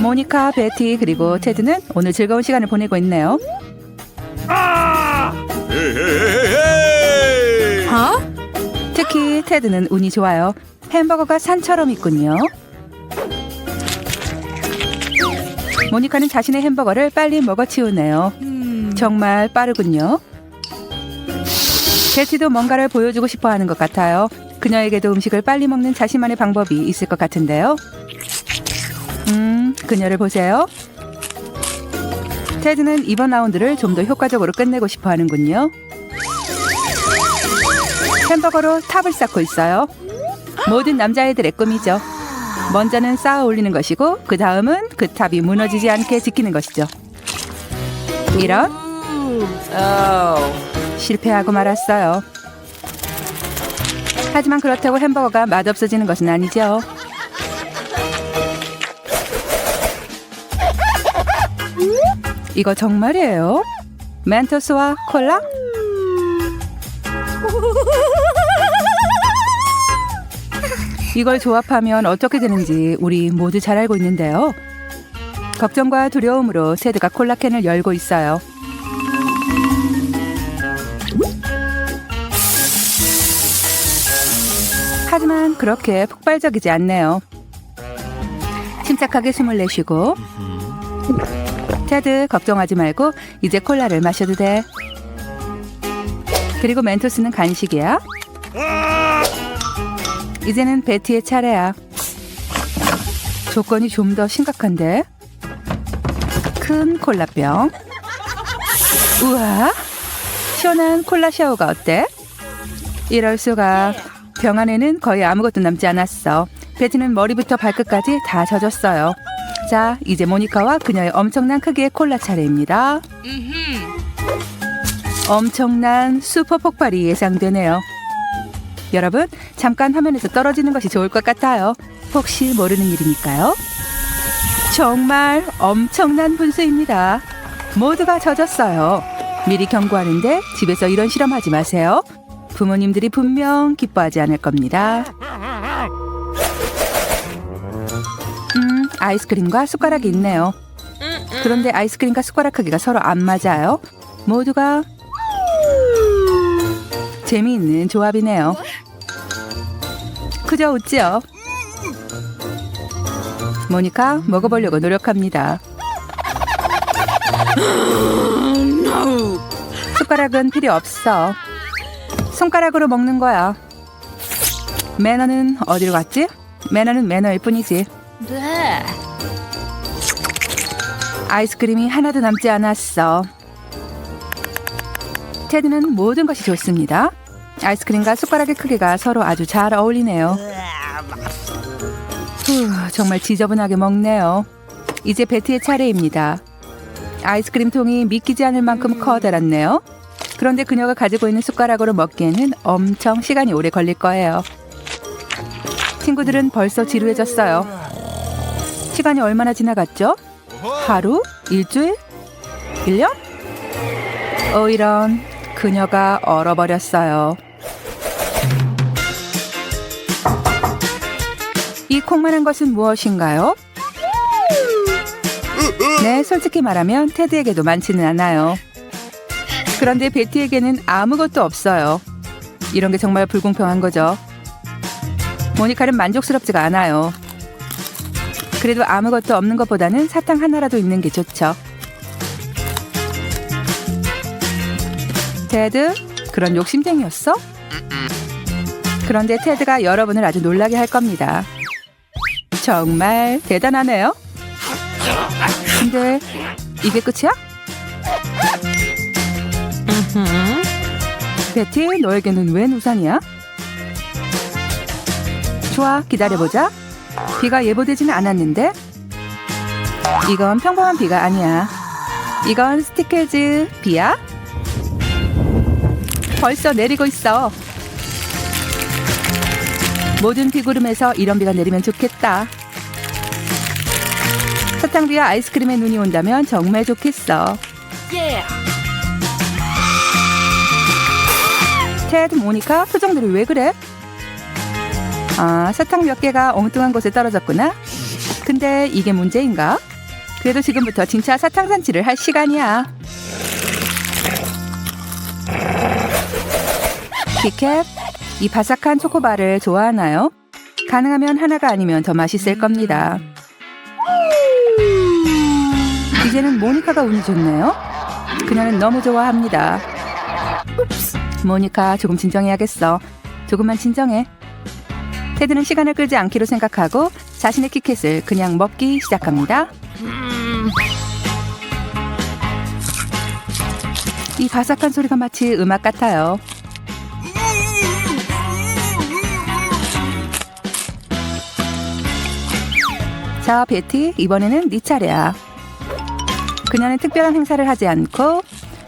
모니카, 베티 그리고 테드는 오늘 즐거운 시간을 보내고 있네요. 헤헤헤헤! 특히 테드는 운이 좋아요. 햄버거가 산처럼 있군요. 모니카는 자신의 햄버거를 빨리 먹어치우네요. 정말 빠르군요. 베티도 뭔가를 보여주고 싶어 하는 것 같아요. 그녀에게도 음식을 빨리 먹는 자신만의 방법이 있을 것 같은데요. 음, 그녀를 보세요. 테드는 이번 라운드를 좀 더 효과적으로 끝내고 싶어 하는군요. 햄버거로 탑을 쌓고 있어요. 모든 남자애들의 꿈이죠. 먼저는 쌓아 올리는 것이고 그 다음은 그 탑이 무너지지 않게 지키는 것이죠. 이런 실패하고 말았어요. 하지만 그렇다고 햄버거가 맛없어지는 것은 아니죠. 이거 정말이에요? 멘토스와 콜라? 이걸 조합하면 어떻게 되는지 우리 모두 잘 알고 있는데요. 걱정과 두려움으로 테드가 콜라캔을 열고 있어요. 하지만 그렇게 폭발적이지 않네요. 침착하게 숨을 내쉬고 테드 걱정하지 말고 이제 콜라를 마셔도 돼. 그리고 멘토스는 간식이야. 이제는 베티의 차례야. 조건이 좀 더 심각한데. 큰 콜라병. 우와. 시원한 콜라 샤워가 어때? 이럴 수가. 병 안에는 거의 아무것도 남지 않았어. 베티는 머리부터 발끝까지 다 젖었어요. 자, 이제 모니카와 그녀의 엄청난 크기의 콜라 차례입니다. 엄청난 슈퍼 폭발이 예상되네요. 여러분, 잠깐 화면에서 떨어지는 것이 좋을 것 같아요. 혹시 모르는 일이니까요. 정말 엄청난 분수입니다. 모두가 젖었어요. 미리 경고하는데 집에서 이런 실험하지 마세요. 부모님들이 분명 기뻐하지 않을 겁니다. 아이스크림과 숟가락이 있네요. 그런데 아이스크림과 숟가락 크기가 서로 안 맞아요. 모두가 재미있는 조합이네요. 그저 웃지요. 모니카 먹어보려고 노력합니다. 숟가락은 필요 없어. 손가락으로 먹는 거야. 매너는 어디로 갔지? 매너는 매너일 뿐이지. 아이스크림이 하나도 남지 않았어. 테드는 모든 것이 좋습니다. 아이스크림과 숟가락의 크기가 서로 아주 잘 어울리네요. 후, 정말 지저분하게 먹네요. 이제 베티의 차례입니다. 아이스크림 통이 믿기지 않을 만큼 커다랗네요. 그런데 그녀가 가지고 있는 숟가락으로 먹기에는 엄청 시간이 오래 걸릴 거예요. 친구들은 벌써 지루해졌어요. 시간이 얼마나 지나갔죠? 하루? 일주일? 일년 어, 이런. 그녀가 얼어버렸어요. 이 콩만한 것은 무엇인가요? 네, 솔직히 말하면 테드에게도 많지는 않아요. 그런데 베티에게는 아무것도 없어요. 이런 게 정말 불공평한 거죠. 모니카는 만족스럽지가 않아요. 그래도 아무것도 없는 것보다는 사탕 하나라도 있는 게 좋죠. 테드, 그런 욕심쟁이였어? 그런데 테드가 여러분을 아주 놀라게 할 겁니다. 정말 대단하네요. 근데 이게 끝이야? 베티, 너에게는 웬 우산이야? 좋아, 기다려보자. 비가 예보되지는 않았는데? 이건 평범한 비가 아니야. 이건 스티커즈 비야? 벌써 내리고 있어. 모든 비구름에서 이런 비가 내리면 좋겠다. 사탕비와 아이스크림에 눈이 온다면 정말 좋겠어. 테드, 모니카, 표정들이 왜 그래? 아, 사탕 몇 개가 엉뚱한 곳에 떨어졌구나. 근데 이게 문제인가? 그래도 지금부터 진짜 사탕 산치를 할 시간이야. 키캣, 이 바삭한 초코바를 좋아하나요? 가능하면 하나가 아니면 더 맛있을 겁니다. 이제는 모니카가 운이 좋네요. 그녀는 너무 좋아합니다. 모니카 조금 진정해야겠어. 조금만 진정해. 테드는 시간을 끌지 않기로 생각하고 자신의 키캣을 그냥 먹기 시작합니다. 이 바삭한 소리가 마치 음악 같아요. 자, 베티, 이번에는 네 차례야. 그녀는 특별한 행사를 하지 않고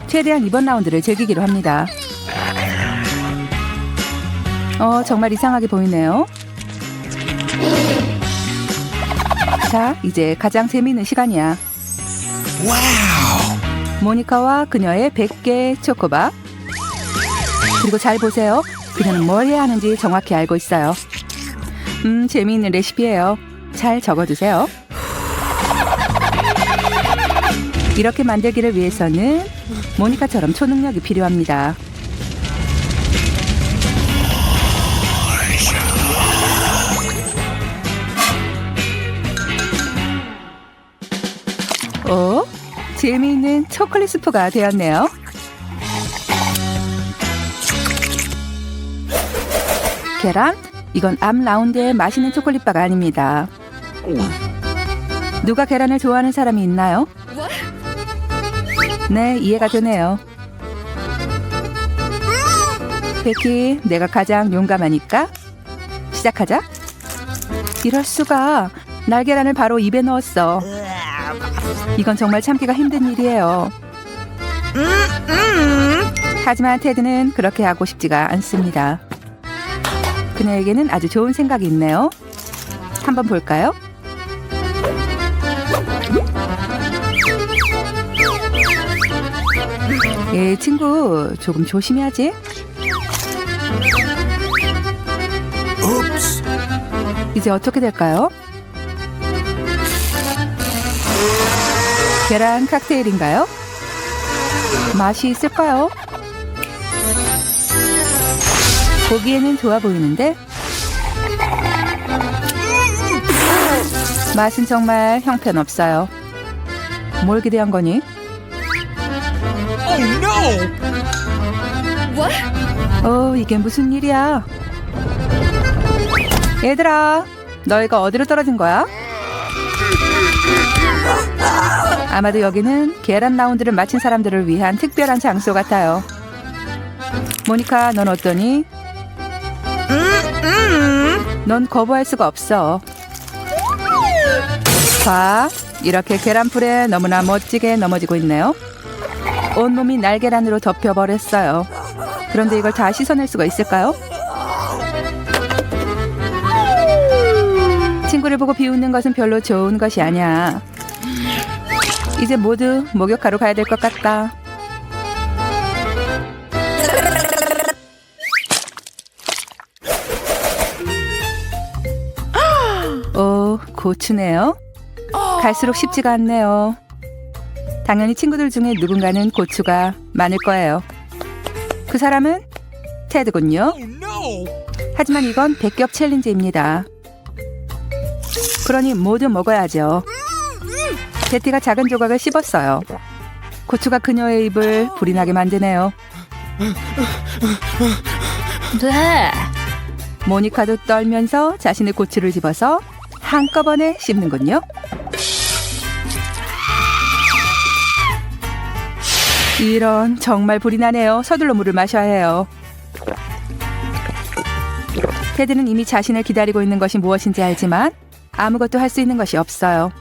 최대한 이번 라운드를 즐기기로 합니다. 어, 정말 이상하게 보이네요. 자, 이제 가장 재미있는 시간이야. 모니카와 그녀의 100개 초코바. 그리고 잘 보세요. 그녀는 뭘 해야 하는지 정확히 알고 있어요. 음, 재미있는 레시피예요. 잘 적어두세요. 이렇게 만들기를 위해서는 모니카처럼 초능력이 필요합니다. 재미있는 초콜릿 스프가 되었네요. 계란? 이건 앞 라운드의 맛있는 초콜릿바가 아닙니다. 누가 계란을 좋아하는 사람이 있나요? 네, 이해가 되네요. 베키, 내가 가장 용감하니까 시작하자. 이럴 수가 날계란을 바로 입에 넣었어. 이건 정말 참기가 힘든 일이에요. 하지만 테드는 그렇게 하고 싶지가 않습니다. 그녀에게는 아주 좋은 생각이 있네요. 한번 볼까요? 예, 친구, 조금 조심해야지. 이제 어떻게 될까요? 계란 칵테일인가요? 맛이 있을까요? 보기에는 좋아 보이는데 맛은 정말 형편없어요. 뭘 기대한 거니? Oh no! 어, 이게 무슨 일이야? 얘들아, 너희가 어디로 떨어진 거야? 아마도 여기는 계란 라운드를 마친 사람들을 위한 특별한 장소 같아요. 모니카, 넌 어떠니? 넌 거부할 수가 없어. 봐, 이렇게 계란풀에 너무나 멋지게 넘어지고 있네요. 온몸이 날계란으로 덮여버렸어요. 그런데 이걸 다 씻어낼 수가 있을까요? 친구를 보고 비웃는 것은 별로 좋은 것이 아니야. 이제 모두 목욕하러 가야 될 것 같다. 오, 고추네요. 갈수록 쉽지가 않네요. 당연히 친구들 중에 누군가는 고추가 많을 거예요. 그 사람은 테드군요. 하지만 이건 백겹 챌린지입니다. 그러니 모두 먹어야죠. 베티가 작은 조각을 씹었어요. 고추가 그녀의 입을 불이 나게 만드네요. 네. 모니카도 떨면서 자신의 고추를 집어서 한꺼번에 씹는군요. 이런 정말 불이 나네요. 서둘러 물을 마셔야 해요. 테드는 이미 자신을 기다리고 있는 것이 무엇인지 알지만 아무것도 할 수 있는 것이 없어요.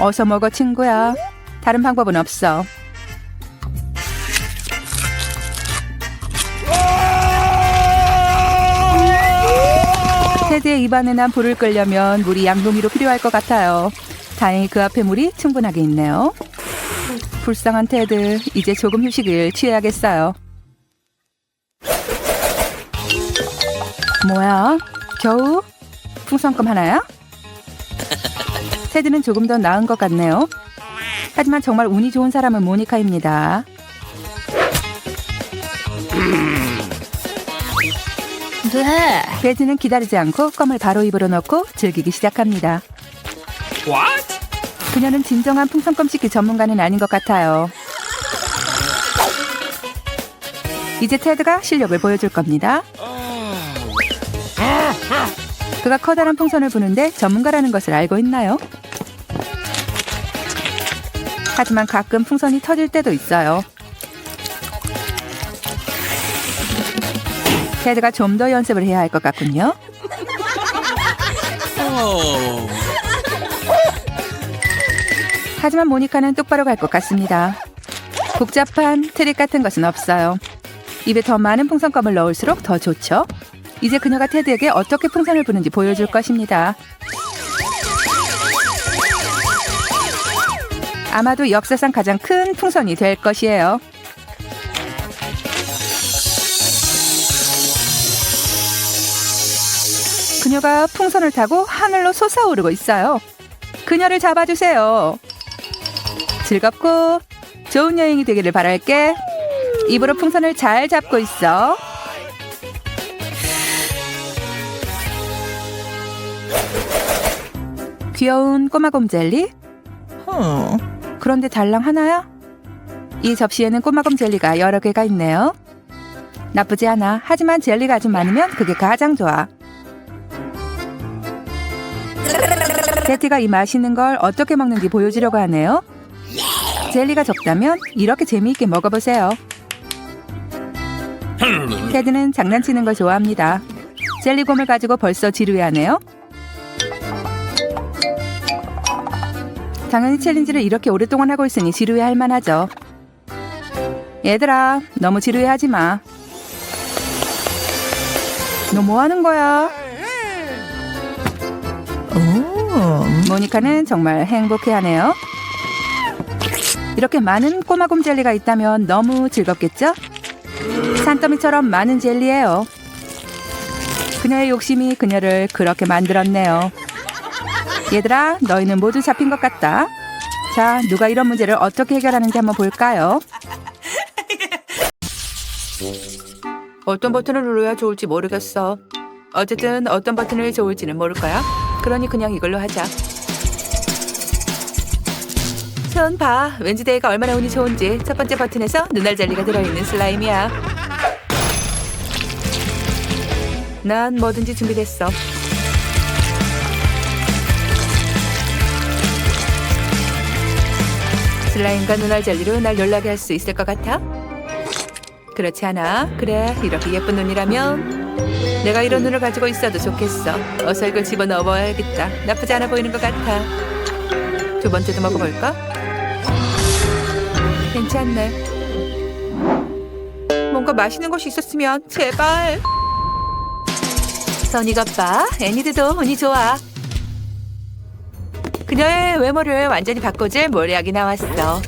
어서 먹어 친구야. 다른 방법은 없어. 테드의 입안에 난 불을 끄려면 물이 양동이로 필요할 것 같아요. 다행히 그 앞에 물이 충분하게 있네요. 불쌍한 테드, 이제 조금 휴식을 취해야겠어요. 뭐야? 겨우 풍선껌 하나야? 테드는 조금 더 나은 것 같네요. 하지만 정말 운이 좋은 사람은 모니카입니다. 네. 베드는 기다리지 않고 껌을 바로 입으로 넣고 즐기기 시작합니다. What? 그녀는 진정한 풍선껌 씻기 전문가는 아닌 것 같아요. 이제 테드가 실력을 보여줄 겁니다. 그가 커다란 풍선을 부는데 전문가라는 것을 알고 있나요? 하지만 가끔 풍선이 터질 때도 있어요. 테드가 좀 더 연습을 해야 할 것 같군요. 하지만 모니카는 똑바로 갈 것 같습니다. 복잡한 트릭 같은 것은 없어요. 입에 더 많은 풍선껌을 넣을수록 더 좋죠. 이제 그녀가 테드에게 어떻게 풍선을 부는지 보여줄 것입니다. 아마도 역사상 가장 큰 풍선이 될 것이에요. 그녀가 풍선을 타고 하늘로 솟아오르고 있어요. 그녀를 잡아주세요. 즐겁고 좋은 여행이 되기를 바랄게. 입으로 풍선을 잘 잡고 있어. 귀여운 꼬마곰 젤리? 그런데 달랑 하나야? 이 접시에는 꼬마곰 젤리가 여러 개가 있네요. 나쁘지 않아. 하지만 젤리가 아주 많으면 그게 가장 좋아. 베티가 이 맛있는 걸 어떻게 먹는지 보여주려고 하네요. 젤리가 적다면 이렇게 재미있게 먹어보세요. 테드는 장난치는 걸 좋아합니다. 젤리곰을 가지고 벌써 지루해하네요. 당연히 챌린지를 이렇게 오랫동안 하고 있으니 지루해 할 만하죠. 얘들아, 너무 지루해 하지 마. 너 뭐 하는 거야? 모니카는 정말 행복해 하네요. 이렇게 많은 꼬마곰 젤리가 있다면 너무 즐겁겠죠? 산더미처럼 많은 젤리예요. 그녀의 욕심이 그녀를 그렇게 만들었네요. 얘들아, 너희는 모두 잡힌 것 같다. 자, 누가 이런 문제를 어떻게 해결하는지 한번 볼까요? 어떤 버튼을 눌러야 좋을지 모르겠어. 어쨌든 어떤 버튼을 좋을지는 모를 거야. 그러니 그냥 이걸로 하자. 손 봐. 왠지 데이가 얼마나 운이 좋은지. 첫 번째 버튼에서 눈알 젤리가 들어있는 슬라임이야. 난 뭐든지 준비됐어. 슬라임과 눈알 젤리로 날 놀라게 할수 있을 것 같아? 그렇지 않아? 그래, 이렇게 예쁜 눈이라면 내가 이런 눈을 가지고 있어도 좋겠어. 어서 이걸 집어넣어 봐야겠다. 나쁘지 않아 보이는 것 같아. 두 번째도 먹어볼까? 괜찮네. 뭔가 맛있는 것이 있었으면 제발. 선 이 것 봐. 애니드도 운이 좋아. 그녀의 외모를 완전히 바꿔줄 모략이 나왔어.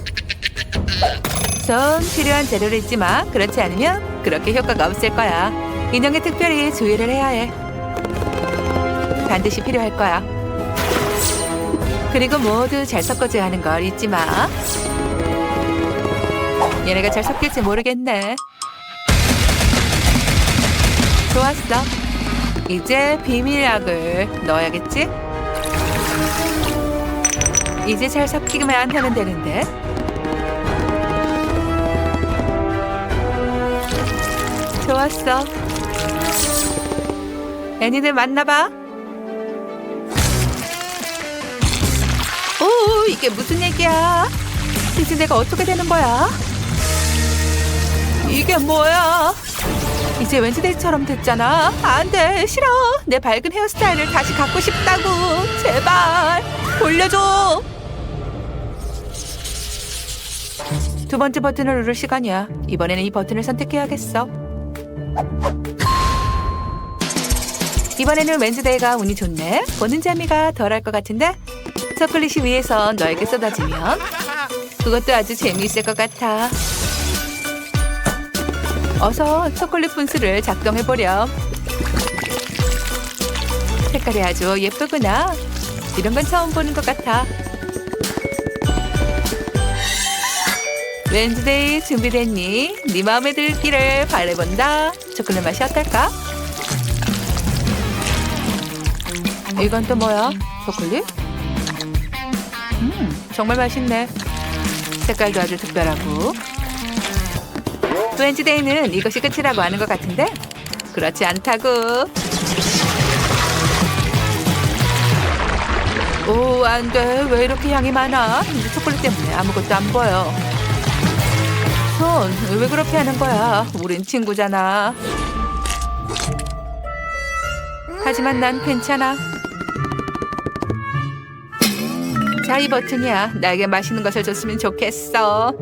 전 필요한 재료를 잊지 마. 그렇지 않으면 그렇게 효과가 없을 거야. 인형에 특별히 주의를 해야 해. 반드시 필요할 거야. 그리고 모두 잘 섞어줘야 하는 걸 잊지 마. 얘네가 잘 섞일지 모르겠네. 좋았어. 이제 비밀약을 넣어야겠지? 이제 잘 섞이기만 하면 되는데. 좋았어. 애니들 만나봐. 오, 이게 무슨 얘기야? 이제 내가 어떻게 되는 거야? 이게 뭐야? 이제 웬즈데이처럼 됐잖아. 안 돼, 싫어. 내 밝은 헤어스타일을 다시 갖고 싶다고. 제발, 돌려줘. 두 번째 버튼을 누를 시간이야. 이번에는 이 버튼을 선택해야겠어. 이번에는 웬즈데이가 운이 좋네. 보는 재미가 덜할 것 같은데 초콜릿이 위에서 너에게 쏟아지면 그것도 아주 재미있을 것 같아. 어서 초콜릿 분수를 작동해 보렴. 색깔이 아주 예쁘구나. 이런 건 처음 보는 것 같아. 웬즈데이 준비됐니? 네 마음에 들기를 바래본다. 초콜릿 맛이 어떨까? 이건 또 뭐야? 초콜릿? 음, 정말 맛있네. 색깔도 아주 특별하고. 웬즈데이는 이것이 끝이라고 하는 것 같은데? 그렇지 않다고. 오, 안 돼. 왜 이렇게 향이 많아? 이제 초콜릿 때문에 아무것도 안 보여. 손, 왜 그렇게 하는 거야? 우린 친구잖아. 하지만 난 괜찮아. 자, 이 버튼이야. 나에게 맛있는 것을 줬으면 좋겠어.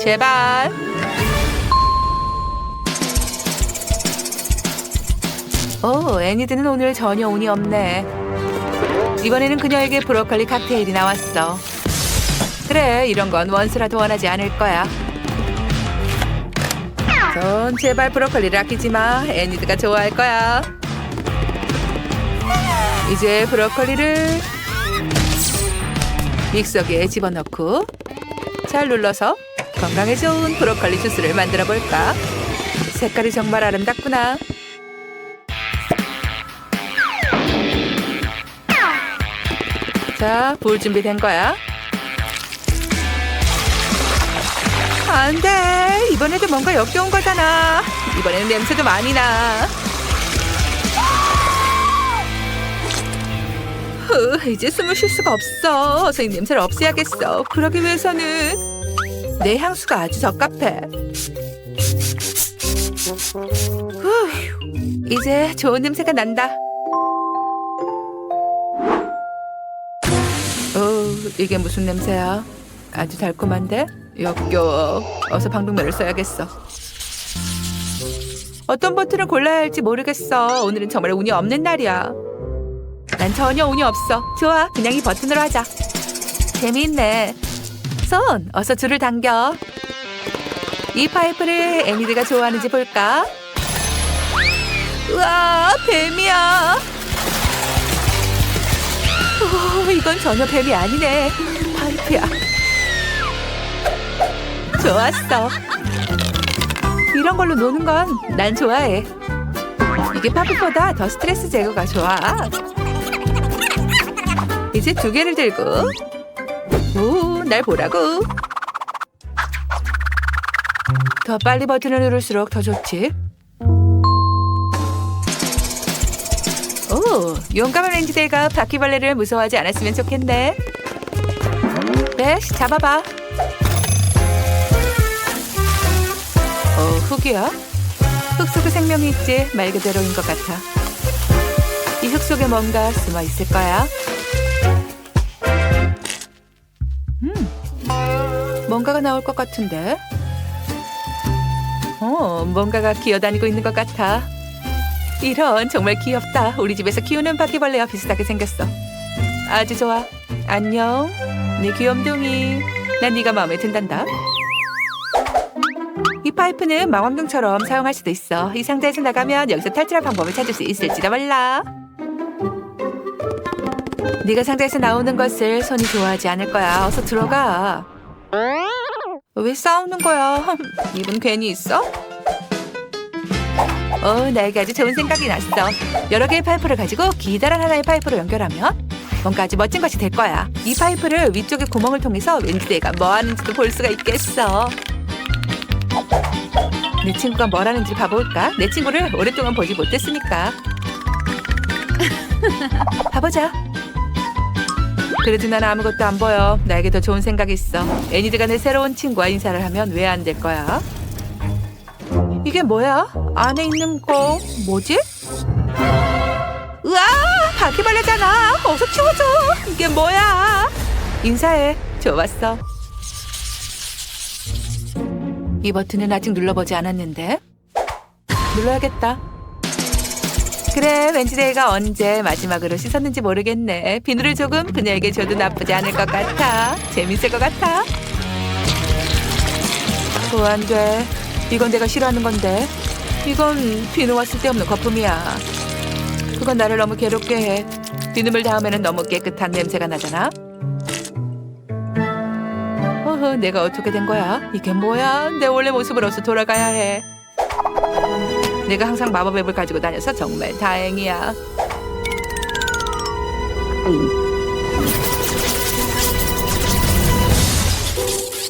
제발. 오, 애니드는 오늘 전혀 운이 없네. 이번에는 그녀에게 브로콜리 칵테일이 나왔어. 그래, 이런 건 원수라도 원하지 않을 거야. 전 제발 브로콜리를 아끼지 마. 애니드가 좋아할 거야. 이제 브로콜리를 믹서기에 집어넣고 잘 눌러서 건강에 좋은 브로콜리 주스를 만들어 볼까? 색깔이 정말 아름답구나. 자, 불 준비된 거야. 안 돼. 이번에도 뭔가 역겨운 거잖아. 이번에는 냄새도 많이 나. 후, 이제 숨을 쉴 수가 없어. 어서 이 냄새를 없애야겠어. 그러기 위해서는 내 향수가 아주 적합해. 후, 이제 좋은 냄새가 난다. 어, 이게 무슨 냄새야? 아주 달콤한데? 역겨워. 어서 방독면을 써야겠어. 어떤 버튼을 골라야 할지 모르겠어. 오늘은 정말 운이 없는 날이야. 난 전혀 운이 없어. 좋아, 그냥 이 버튼으로 하자. 재미있네. 손, 어서 줄을 당겨. 이 파이프를 애니드가 좋아하는지 볼까? 우와, 뱀이야. 오, 이건 전혀 뱀이 아니네. 파이프야. 좋았어. 이런 걸로 노는 건 난 좋아해. 이게 파프보다 더 스트레스 제거가 좋아. 이제 두 개를 들고 오, 날 보라고. 더 빨리 버튼을 누를수록 더 좋지. 오, 용감한 렌즈데이가 바퀴벌레를 무서워하지 않았으면 좋겠네. 베시, 잡아봐. 어, 흙이야? 흙 속에 생명이 있지 말 그대로인 것 같아. 이 흙 속에 뭔가 숨어 있을 거야. 음, 뭔가가 나올 것 같은데. 어, 뭔가가 기어다니고 있는 것 같아. 이런 정말 귀엽다. 우리 집에서 키우는 바퀴벌레와 비슷하게 생겼어. 아주 좋아. 안녕. 내 귀염둥이. 난 네가 마음에 든단다. 이 파이프는 망원경처럼 사용할 수도 있어. 이 상자에서 나가면 여기서 탈출할 방법을 찾을 수 있을지도 몰라. 네가 상자에서 나오는 것을 손이 좋아하지 않을 거야. 어서 들어가. 왜 싸우는 거야? 입은 괜히 있어? 어, 나에게 아주 좋은 생각이 났어. 여러 개의 파이프를 가지고 기다란 하나의 파이프로 연결하면 뭔가 아주 멋진 것이 될 거야. 이 파이프를 위쪽의 구멍을 통해서 웬즈데이가 뭐 하는지도 볼 수가 있겠어. 내 친구가 뭘 하는지 봐볼까? 내 친구를 오랫동안 보지 못했으니까. 봐보자. 그래도 난 아무것도 안 보여. 나에게 더 좋은 생각이 있어. 애니드가 내 새로운 친구와 인사를 하면 왜 안 될 거야? 이게 뭐야? 안에 있는 거 뭐지? 으아! 바퀴벌레잖아. 어서 치워줘. 이게 뭐야? 인사해. 좋았어. 이 버튼은 아직 눌러보지 않았는데. 눌러야겠다. 그래, 웬지데이가 언제 마지막으로 씻었는지 모르겠네. 비누를 조금 그녀에게 줘도 나쁘지 않을 것 같아. 재밌을 것 같아. 어, 안 돼. 이건 내가 싫어하는 건데. 이건 비누와 쓸데없는 거품이야. 그건 나를 너무 괴롭게 해. 비누물 다음에는 너무 깨끗한 냄새가 나잖아. 어허, 내가 어떻게 된 거야? 이게 뭐야? 내 원래 모습으로서 돌아가야 해. 내가 항상 마법 앱을 가지고 다녀서 정말 다행이야.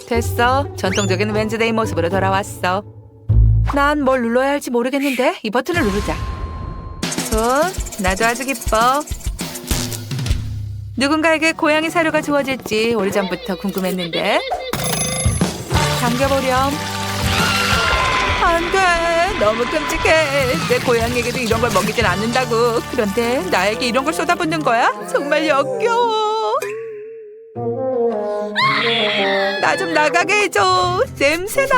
됐어. 전통적인 웬즈데이 모습으로 돌아왔어. 난 뭘 눌러야 할지 모르겠는데 이 버튼을 누르자. 손, 나도 아주 기뻐. 누군가에게 고양이 사료가 주어질지 오래전부터 궁금했는데 당겨보렴. 안 돼. 너무 끔찍해. 내 고양이에게도 이런 걸 먹이진 않는다고. 그런데 나에게 이런 걸 쏟아붓는 거야? 정말 역겨워. 나 좀 나가게 해줘. 냄새나.